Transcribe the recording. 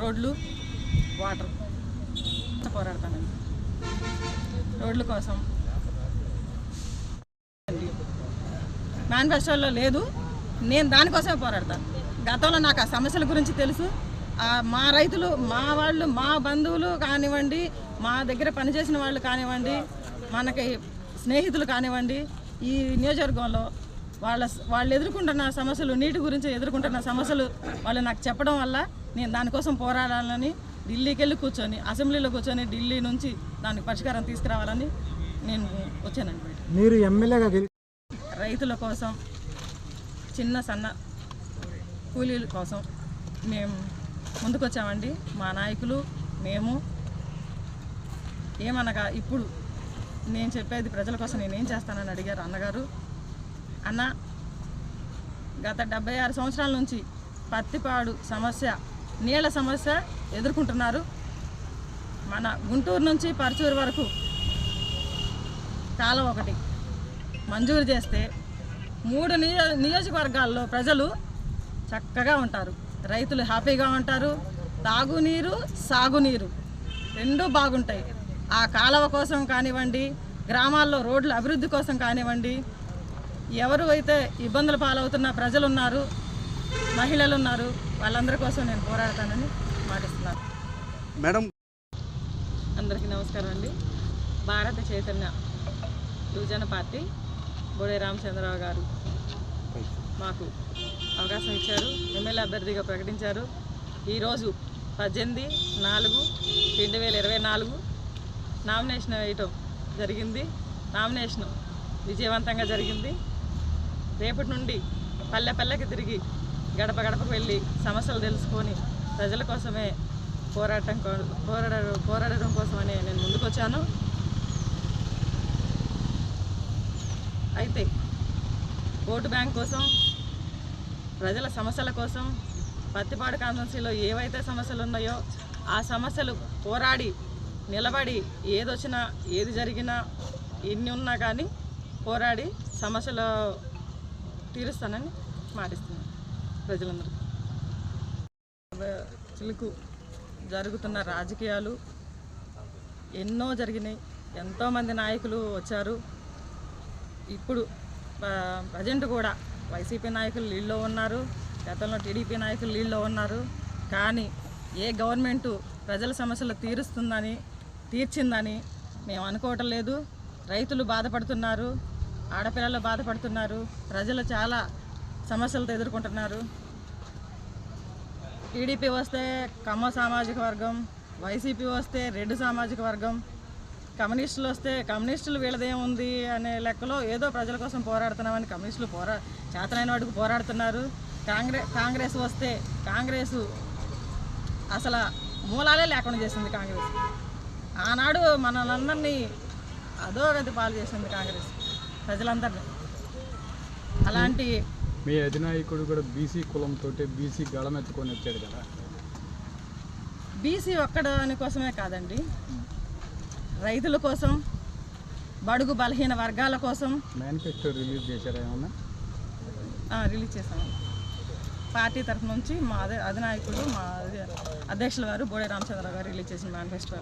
రోడ్లు వాటర్. పోరాడతానండి. రోడ్ల కోసం. మేనిఫెస్టోలో లేదు. నేను దానికోసమే పోరాడతాను. గతంలో నాకు ఆ సమస్యల గురించి తెలుసు. మా రైతులు మా వాళ్ళు మా బంధువులు కానివ్వండి మా దగ్గర పనిచేసిన వాళ్ళు కానివ్వండి మనకి స్నేహితులు కానివ్వండి ఈ నియోజకవర్గంలో వాళ్ళ వాళ్ళు ఎదుర్కొంటున్న సమస్యలు నీటి గురించి ఎదుర్కొంటున్న సమస్యలు వాళ్ళు నాకు చెప్పడం వల్ల నేను దానికోసం పోరాడాలని ఢిల్లీకి వెళ్ళి కూర్చొని అసెంబ్లీలో కూర్చొని ఢిల్లీ నుంచి దానికి పరిష్కారం తీసుకురావాలని నేను వచ్చానండి. మీరు ఎమ్మెల్యేగా రైతుల కోసం చిన్న సన్న కూలీల కోసం మేము ముందుకొచ్చామండి. మా నాయకులు మేము ఏమనగా ఇప్పుడు నేను చెప్పేది ప్రజల కోసం నేనేం చేస్తానని అడిగారు అన్నగారు. అన్న గత డెబ్బై ఆరు సంవత్సరాల నుంచి పత్తిపాడు సమస్య నీళ్ళ సమస్య ఎదుర్కొంటున్నారు. మన గుంటూరు నుంచి పరచూరు వరకు కాలం ఒకటి. మంజూరు చేస్తే మూడు నియో నియోజకవర్గాల్లో ప్రజలు చక్కగా ఉంటారు. రైతులు హ్యాపీగా ఉంటారు. తాగునీరు సాగునీరు రెండూ బాగుంటాయి. ఆ కాలువ కోసం కానివ్వండి గ్రామాల్లో రోడ్ల అభివృద్ధి కోసం కానివ్వండి ఎవరు అయితే ఇబ్బందుల పాలవుతున్న ప్రజలు ఉన్నారు మహిళలు ఉన్నారు. వాళ్ళందరి కోసం నేను పోరాడతానని మాటిస్తున్నాను. మేడం. అందరికీ నమస్కారం అండి. భారత చైతన్య యువజన పార్టీ బోడే రామచంద్రరావు గారు మాకు అవకాశం ఇచ్చారు. ఎమ్మెల్యే అభ్యర్థిగా ప్రకటించారు. ఈరోజు పద్దెనిమిది నాలుగు రెండు వేల ఇరవై నాలుగు నామినేషన్ వేయటం జరిగింది. నామినేషన్ విజయవంతంగా జరిగింది. రేపటి నుండి పల్లె పల్లెకి తిరిగి గడప గడపకు వెళ్ళి సమస్యలు తెలుసుకొని ప్రజల కోసమే పోరాటం పోరాడడం పోరాడ పోరాడడం కోసమనే నేను ముందుకొచ్చాను. అయితే ఓటు బ్యాంక్ కోసం ప్రజల సమస్యల కోసం పత్తిపాడు కాన్స్టెన్సీలో ఏవైతే సమస్యలు ఉన్నాయో ఆ సమస్యలు పోరాడి నిలబడి ఏదొచ్చినా ఏది జరిగినా ఎన్ని ఉన్నా కానీ పోరాడి సమస్యలు తీరుస్తానని మాటిస్తున్నాను ప్రజలందరికీ. చిలుకు జరుగుతున్న రాజకీయాలు ఎన్నో జరిగినాయి. ఎంతోమంది నాయకులు వచ్చారు. ఇప్పుడు ప్రజెంట్ కూడా వైసీపీ నాయకులు లీడ్లో ఉన్నారు. గతంలో టీడీపీ నాయకులు లీడ్లో ఉన్నారు. కానీ ఏ గవర్నమెంటు ప్రజల సమస్యలు తీరుస్తుందని తీర్చిందని మేము అనుకోవటం లేదు. రైతులు బాధపడుతున్నారు. ఆడపిల్లలు బాధపడుతున్నారు. ప్రజలు చాలా సమస్యలతో ఎదుర్కొంటున్నారు. టీడీపీ వస్తే కమ్మ సామాజిక వర్గం వైసీపీ వస్తే రెడ్డి సామాజిక వర్గం కమ్యూనిస్టులు వస్తే కమ్యూనిస్టులు వీళ్ళదేముంది అనే లెక్కలో ఏదో ప్రజల కోసం పోరాడుతున్నామని కమ్యూనిస్టులు పోరా చేతనైన వాటికి పోరాడుతున్నారు. కాంగ్రెస్ కాంగ్రెస్ వస్తే కాంగ్రెస్ అసలు మూలాలే లేకుండా చేసింది కాంగ్రెస్. ఆనాడు మనలందరినీ అధోగతి పాలు చేసింది కాంగ్రెస్ ప్రజలందరినీ. అలాంటి మీ అధినాయకుడు కూడా బీసీ కులంతో బీసీ గళమెత్తుకొని వచ్చాడు కదా. బీసీ ఒక్కడాని కోసమే కాదండి. రైతుల కోసం బడుగు బలహీన వర్గాల కోసం. మేనిఫెస్టో రిలీజ్ చేశారా ఏమన్నా? రిలీజ్ చేశాము. పార్టీ తరఫు నుంచి మా అధినాయకుడు మా అధ్యక్షుల గారు బోడే రామచంద్ర గారు రిలీజ్ చేసిన మేనిఫెస్టో